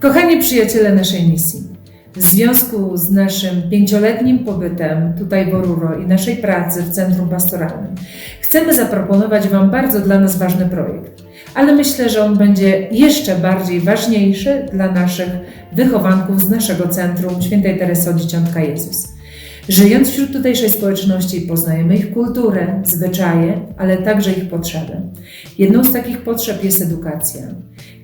Kochani przyjaciele naszej misji, w związku z naszym pięcioletnim pobytem tutaj w Oruro i naszej pracy w Centrum Pastoralnym, chcemy zaproponować Wam bardzo dla nas ważny projekt, ale myślę, że on będzie jeszcze bardziej ważniejszy dla naszych wychowanków z naszego Centrum Świętej Teresy Dzieciątka Jezus. Żyjąc wśród tutejszej społeczności, poznajemy ich kulturę, zwyczaje, ale także ich potrzeby. Jedną z takich potrzeb jest edukacja,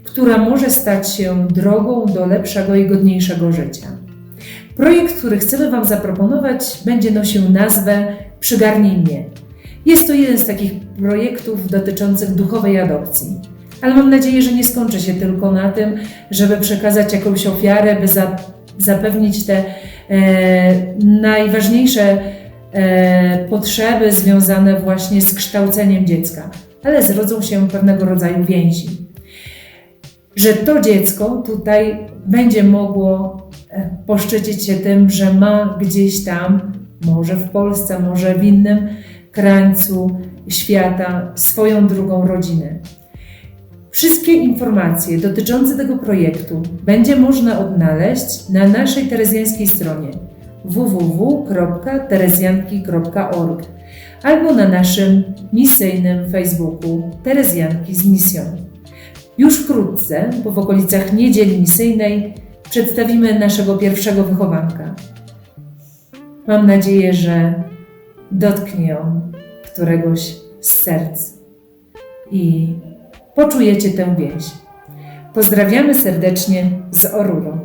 która może stać się drogą do lepszego i godniejszego życia. Projekt, który chcemy Wam zaproponować, będzie nosił nazwę Przygarnij mnie. Jest to jeden z takich projektów dotyczących duchowej adopcji. Ale mam nadzieję, że nie skończy się tylko na tym, żeby przekazać jakąś ofiarę, by za, zapewnić te e, najważniejsze e, potrzeby związane właśnie z kształceniem dziecka, ale zrodzą się pewnego rodzaju więzi. Że to dziecko tutaj będzie mogło e, poszczycić się tym, że ma gdzieś tam, może w Polsce, może w innym krańcu świata, swoją drugą rodzinę. Wszystkie informacje dotyczące tego projektu będzie można odnaleźć na naszej terezjańskiej stronie www.terezjanki.org albo na naszym misyjnym Facebooku Terezjanki z misją. Już wkrótce, bo w okolicach niedzieli misyjnej, przedstawimy naszego pierwszego wychowanka. Mam nadzieję, że dotknie on któregoś z serc i poczujecie tę więź. Pozdrawiamy serdecznie z Oruro.